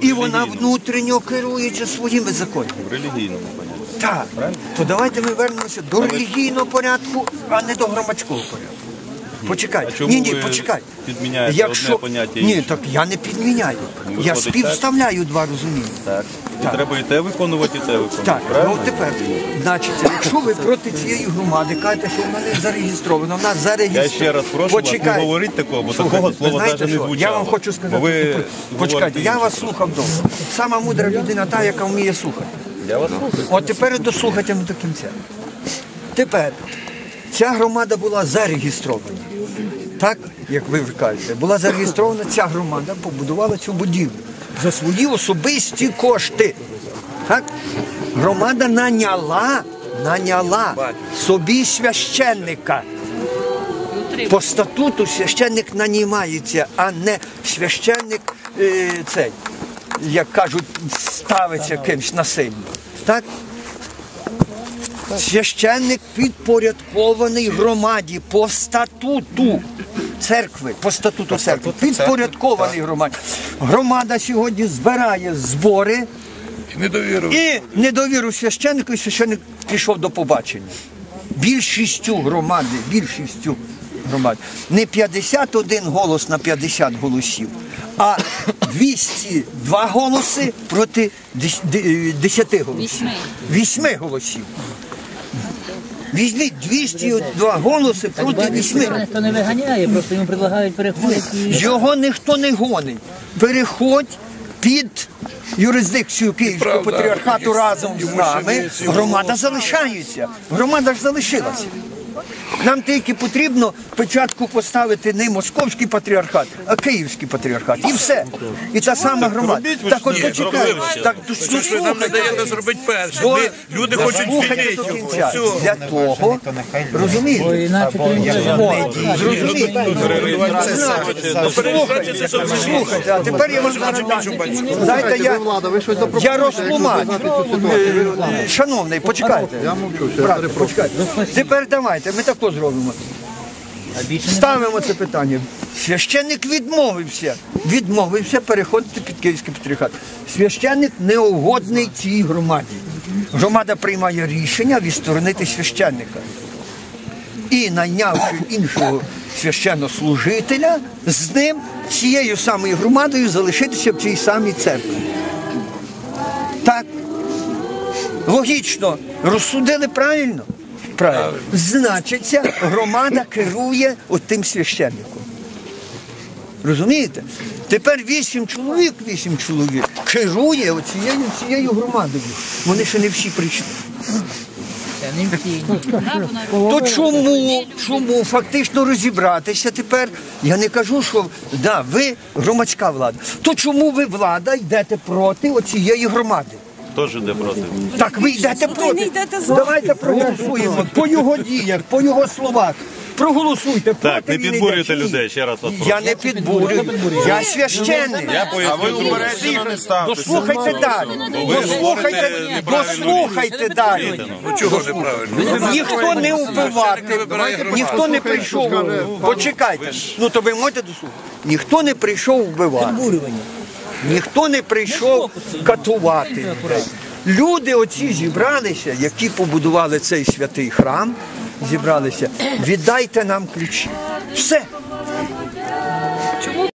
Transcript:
І вона внутрішньо керується своїми законами. В релігійному порядку. Так. То давайте ми вернемося до релігійного порядку, а не до громадського порядку. Почекай. А чому ні, ні, ви почекай. підміняєте одне поняття Ні, так я не підміняю. Я Виходить, співставляю два розуміння. Так. І Так. треба і те виконувати, і те виконувати. Так, правильно? ну тепер, значить, якщо ви проти цієї громади кажете, що вона не зареєстрована, вона зареєстрована. Я ще раз прошу вас не говорити такого, бо Слухайте, такого ви слова знаєте навіть не що? звучало. Я вам хочу сказати, Бо ви почекайте, говорите я інше. вас слухав довго. Сама мудра людина та, яка вміє слухати. Я вас слухаю. От тепер дослухайте до кінця. Тепер ця громада була зареєстрована. Так, як ви кажете, була зареєстрована ця громада, побудувала цю будівлю за свої особисті кошти. Так? Громада наняла, наняла собі священника. По статуту священник нанімається, а не священник е, як кажуть, ставиться кимсь насильно. Так? Священник підпорядкований громаді по статуту церкви, по статуту церкви, підпорядкований громаді. Громада сьогодні збирає збори Недовіру. і недовіру священнику, і священник пішов до побачення. Більшістю громади, більшістю громад. Не 51 голос на 50 голосів, а 202 голоси проти 10 голосів. 8 голосів. Візьміть 202 голоси проти 8. Ніхто не виганяє, просто йому предлагають переходити. і- Його ніхто не гонить. Переходь під юрисдикцію Київського Правда. патріархату разом з нами. Громада залишається. Громада ж залишилася. Нам тільки потрібно спочатку поставити не московський патріархат, а київський патріархат. І все. І та сама громада. Так от ні, почекайте. Так, ви нам не даєте зробити перше? Ми, люди хочуть Слухайте до кінця. Для того, розумієте? інше. Слухайте, а тепер я вам зараз. Дайте я, я розтлумачу. Шановний, почекайте. Мовчу, почекайте. Тепер давайте, ми тако зробимо. Ставимо це питання. Священник відмовився. Відмовився переходити під Київський патріархат. Священник неугодний цій громаді. Громада приймає рішення відсторонити священника. І найнявши іншого священнослужителя, з ним цією самою громадою залишитися в цій самій церкві. Так. Логічно, розсудили правильно? Правильно. Значиться, громада керує отим священником. Розумієте? Тепер вісім чоловік, вісім чоловік керує оцією цією громадою. Вони ще не всі прийшли. То чому, чому фактично розібратися тепер? Я не кажу, що да, ви громадська влада. То чому ви влада йдете проти оцієї громади? Теж іде проти. Так ви йдете проти. Давайте проголосуємо по його діях, по його словах. Проголосуйте. Так, проти не він підбурюйте людей, ще раз вас прошу. Я не підбурюю. Я священник. Я поясню друге. Дослухайте далі. ви Дослухайте, говорите неправильну дослухайте далі. Ну чого неправильно? Ніхто не вбивати, ніхто не прийшов. Почекайте. Ну то ви можете дослухати. Ніхто не прийшов вбивати. Ніхто не прийшов катувати. Люди оці зібралися, які побудували цей святий храм, зібралися. Віддайте нам ключі. Все.